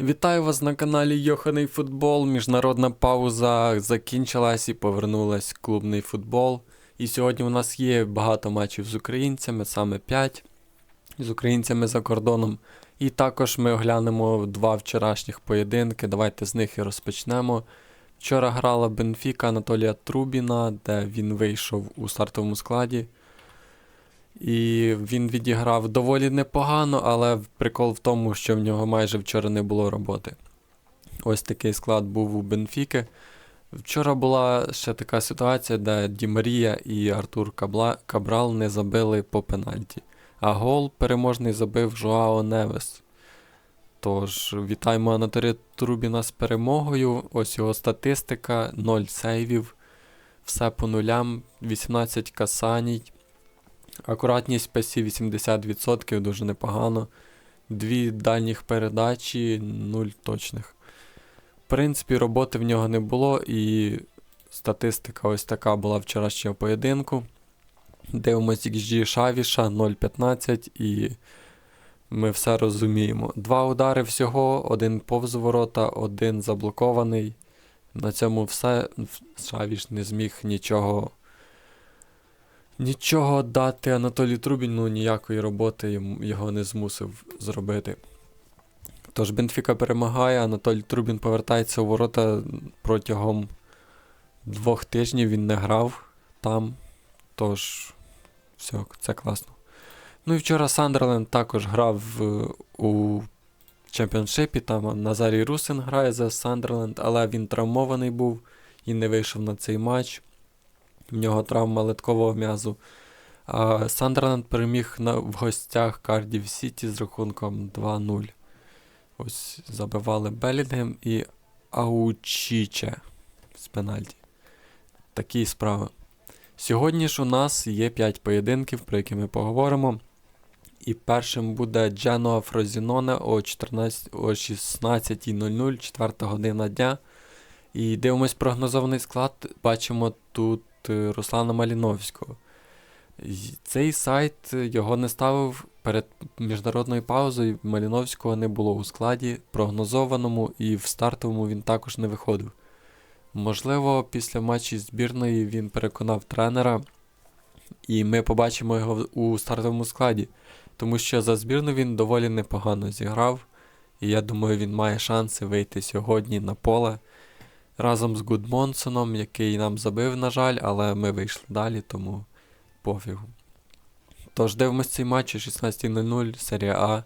Вітаю вас на каналі Йоханий Футбол. Міжнародна пауза закінчилась і повернулась клубний футбол. І сьогодні у нас є багато матчів з українцями, саме 5 з українцями за кордоном. І також ми оглянемо два вчорашніх поєдинки. Давайте з них і розпочнемо. Вчора грала Бенфіка Анатолія Трубіна, де він вийшов у стартовому складі. І він відіграв доволі непогано, але прикол в тому, що в нього майже вчора не було роботи. Ось такий склад був у Бенфіки. Вчора була ще така ситуація, де Ді Марія і Артур Кабла... Кабрал не забили по пенальті. А гол переможний забив Жоао Невес. Тож, вітаємо Анатолія Трубіна з перемогою. Ось його статистика: 0 сейвів, все по нулям, 18 касаній. Акуратність пасів 80%, дуже непогано. Дві дальніх передачі, нуль точних. В принципі, роботи в нього не було, і статистика ось така була вчорашнього поєдинку. Дивимось XG Шавіша 0.15 і ми все розуміємо. Два удари всього, один повз ворота, один заблокований. На цьому все. Шавіш не зміг нічого Нічого дати Анатолію Трубіну, ніякої роботи його не змусив зробити. Тож Бенфіка перемагає, Анатолій Трубін повертається у ворота протягом двох тижнів він не грав там. Тож, все, це класно. Ну і вчора Сандерленд також грав е, у чемпіоншипі. Там Назарій Русин грає за Сандерленд, але він травмований був і не вийшов на цей матч. В нього травма литкового м'язу. А Сандерленд переміг на, в гостях Кардів Сіті з рахунком 2-0. Ось забивали Белінгем і Аучіче з пенальті. Такі справи. Сьогодні ж у нас є 5 поєдинків, про які ми поговоримо. І першим буде Дженоа Фрозіноне о, 14, о 16.00, 4 година дня. І дивимось прогнозований склад. Бачимо тут Руслана Маліновського. Цей сайт е, його не ставив перед міжнародною паузою. Маліновського не було у складі прогнозованому, і в стартовому він також не виходив. Можливо, після матчі збірної він переконав тренера, і ми побачимо його у стартовому складі, тому що за збірну він доволі непогано зіграв, і я думаю, він має шанси вийти сьогодні на поле разом з Гудмонсоном, який нам забив, на жаль, але ми вийшли далі, тому пофігу. Тож дивимось цей матч о 16.00, серія А.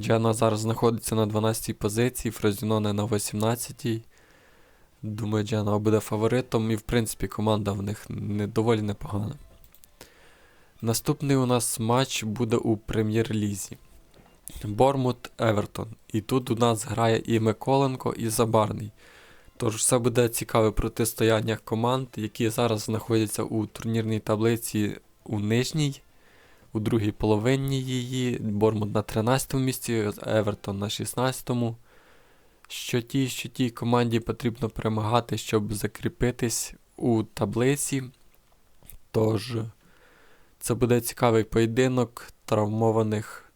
Джана зараз знаходиться на 12-й позиції, Фрозіноне на 18-й. Думаю, Джана буде фаворитом, і в принципі команда в них не доволі непогана. Наступний у нас матч буде у прем'єр-лізі. Бормут Евертон. І тут у нас грає і Миколенко, і Забарний. Тож все буде цікаве протистояння команд, які зараз знаходяться у турнірній таблиці у нижній, у другій половині її. Бормут на 13 му місці, Евертон на 16. му Що тій, що тій команді потрібно перемагати, щоб закріпитись у таблиці. Тож це буде цікавий поєдинок травмованих.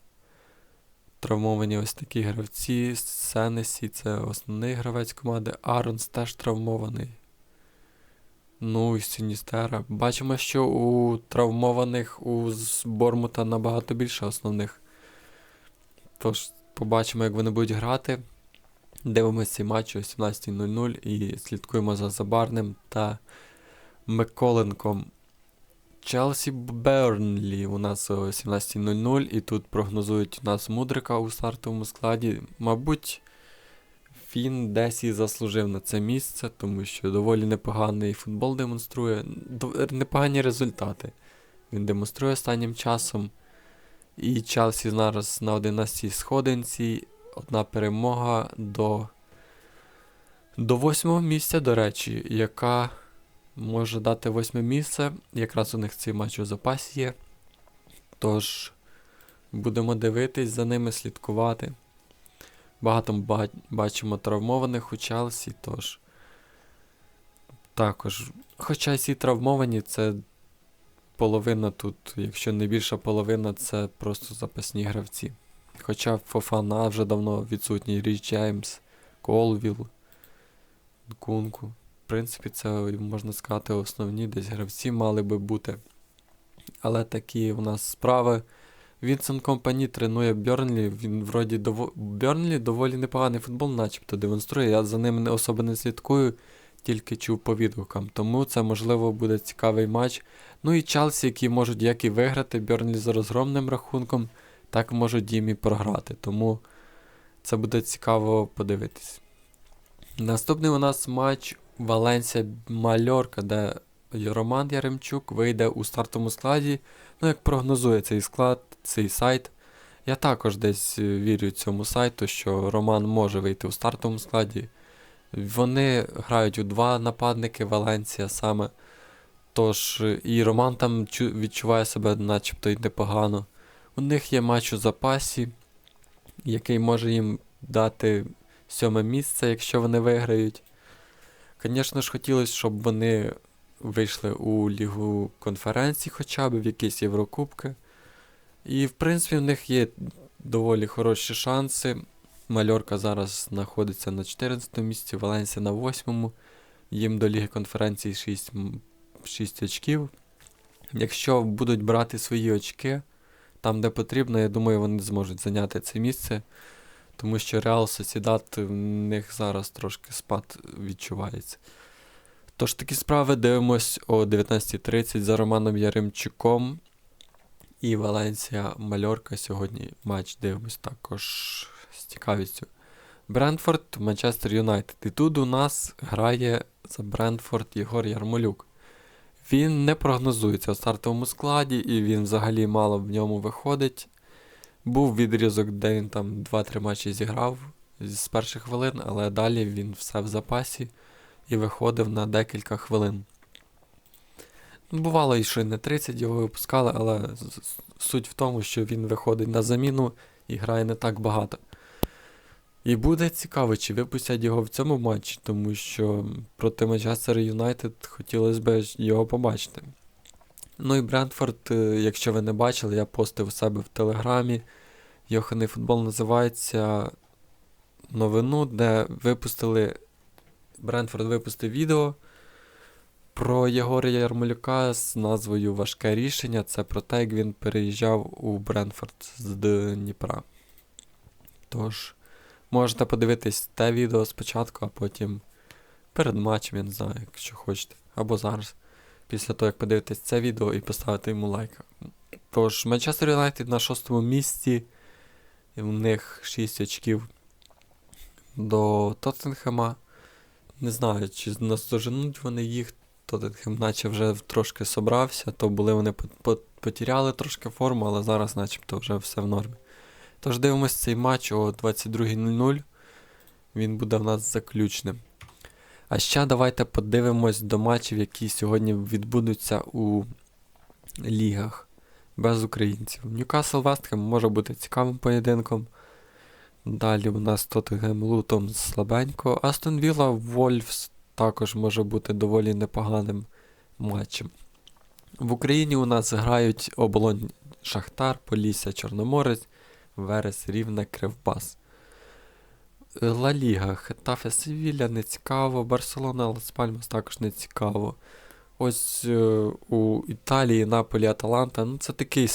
Травмовані ось такі гравці. Сенесі це основний гравець команди. Аронс теж травмований. Ну і Сіністера. Бачимо, що у травмованих у Бормута набагато більше основних. Тож побачимо, як вони будуть грати. Дивимося цей матч о 17.00 і слідкуємо за Забарним та Миколенком. Челсі Бернлі у нас о 17.00 і тут прогнозують у нас Мудрика у стартовому складі. Мабуть, він десь і заслужив на це місце, тому що доволі непоганий футбол демонструє, непогані результати. Він демонструє останнім часом. І Челсі зараз на 11 сходинці. Одна перемога до, до восьмого місця, до речі, яка може дати восьме місце. Якраз у них цей матч у запасі є. Тож будемо дивитись за ними, слідкувати. Багато ба- бачимо травмованих у Челсі, тож також. Хоча всі травмовані, це половина тут, якщо не більша половина, це просто запасні гравці. Хоча Фофана вже давно відсутній Річ Джеймс, Колвіл, Кунку. Принципі, це можна сказати основні десь гравці мали би бути. Але такі у нас справи. Вінсент Компані тренує Бьорнлі. Він вроді дово... Бьорнлі доволі непоганий футбол, начебто демонструє. Я за ним не особо не слідкую, тільки чув по відгукам. Тому це, можливо, буде цікавий матч. Ну і Челсі, які можуть як і виграти Бьорнлі з розгромним рахунком, так можуть їм і програти. Тому це буде цікаво подивитись. Наступний у нас матч Валенсія Мальорка, де Роман Яремчук вийде у стартовому складі. Ну, як прогнозує цей склад, цей сайт. Я також десь е, вірю цьому сайту, що Роман може вийти у стартовому складі. Вони грають у два нападники Валенсія саме. Тож, е, і Роман там відчуває себе начебто й непогано. У них є матч у запасі, який може їм дати сьоме місце, якщо вони виграють. Звісно ж, хотілося, щоб вони вийшли у Лігу конференцій, хоча б в якісь Єврокубки. І, в принципі, в них є доволі хороші шанси. Мальорка зараз знаходиться на 14 місці, Валенсія на 8. Їм до Ліги конференцій 6, 6 очків. Якщо будуть брати свої очки там, де потрібно, я думаю, вони зможуть зайняти це місце. Тому що Реал Сосідат в них зараз трошки спад відчувається. Тож такі справи дивимось о 19.30 за Романом Яремчуком. І Валенсія Мальорка сьогодні матч дивимось також з цікавістю. Брентфорд, Манчестер Юнайтед. І тут у нас грає за Брентфорд Єгор Ярмолюк. Він не прогнозується у стартовому складі, і він взагалі мало в ньому виходить. Був відрізок, де він там 2-3 матчі зіграв з перших хвилин, але далі він все в запасі і виходив на декілька хвилин. Бувало, і що й не 30 його випускали, але суть в тому, що він виходить на заміну і грає не так багато. І буде цікаво, чи випустять його в цьому матчі, тому що проти Манчестер Юнайтед хотілося б його побачити. Ну і Брентфорд, е, якщо ви не бачили, я постив у себе в Телеграмі. Йоханий футбол називається новину, де випустили. Брентфорд випустив відео про Єгора Ярмолюка з назвою Важке рішення. Це про те, як він переїжджав у Брентфорд з Дніпра. Тож, можете подивитись те відео спочатку, а потім перед матчем, я не знаю, якщо хочете. Або зараз. Після того, як подивитесь це відео і поставити йому лайк. Тож, Манчестер Юнайтед на шостому місці. У них 6 очків до Тоттенхема. Не знаю, чи наздоженуть вони їх. Тоттенхем наче вже трошки собрався, то були вони по- по- потеряли трошки форму, але зараз начебто вже все в нормі. Тож дивимось цей матч о 22.00. Він буде в нас заключним. А ще давайте подивимось до матчів, які сьогодні відбудуться у лігах без українців. Ньюкасл Вестхем може бути цікавим поєдинком. Далі у нас Тоттенгем Лутом слабенько. Астон Вілла Вольфс також може бути доволі непоганим матчем. В Україні у нас грають оболонь Шахтар, Полісся, Чорноморець, Верес, Рівне, Кривбас. Ла Ліга, Хетафе Севілля не цікаво, Барселона Лас Пальмас також не цікаво. Ось е, у Італії, Наполі, Аталанта. Ну, це такий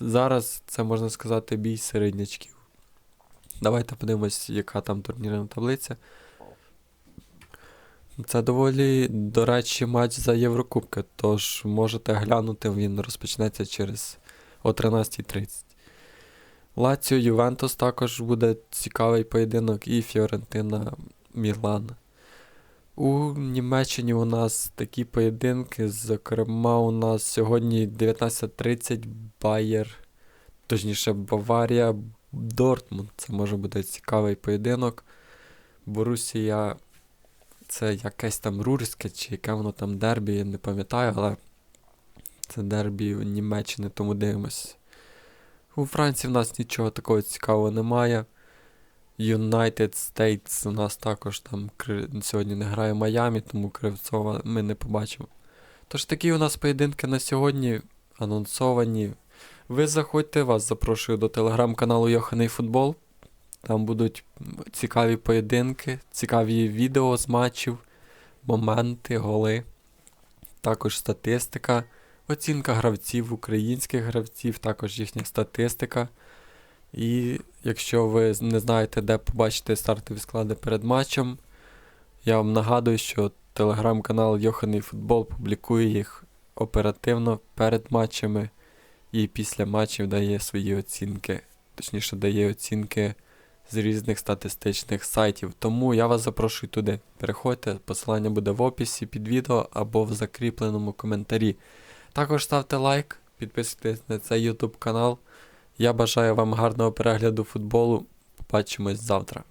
зараз, це можна сказати, бій середнячків. Давайте подивимось, яка там турнірна таблиця. Це доволі, до речі, матч за Єврокубки, тож можете глянути, він розпочнеться через о 13.30. Лаціо Ювентус також буде цікавий поєдинок і Фіорентина Мілан. У Німеччині у нас такі поєдинки, зокрема, у нас сьогодні 19.30 Байер, точніше Баварія, Дортмунд. Це може бути цікавий поєдинок. Борусія це якесь там рурське, чи яке воно там дербі, я не пам'ятаю, але це дербі Німеччини, тому дивимось. У Франції в нас нічого такого цікавого немає. United States у нас також там сьогодні не грає Майамі, тому Кривцова ми не побачимо. Тож такі у нас поєдинки на сьогодні анонсовані. Ви заходьте, вас запрошую до телеграм-каналу Йоханий Футбол. Там будуть цікаві поєдинки, цікаві відео з матчів, моменти, голи, також статистика, оцінка гравців, українських гравців, також їхня статистика. І якщо ви не знаєте, де побачити стартові склади перед матчем, я вам нагадую, що телеграм-канал Йоханий Футбол публікує їх оперативно перед матчами і після матчів дає свої оцінки, точніше дає оцінки з різних статистичних сайтів. Тому я вас запрошую туди. Переходьте, посилання буде в описі під відео або в закріпленому коментарі. Також ставте лайк, підписуйтесь на цей YouTube канал. Я бажаю вам гарного перегляду футболу. Побачимось завтра.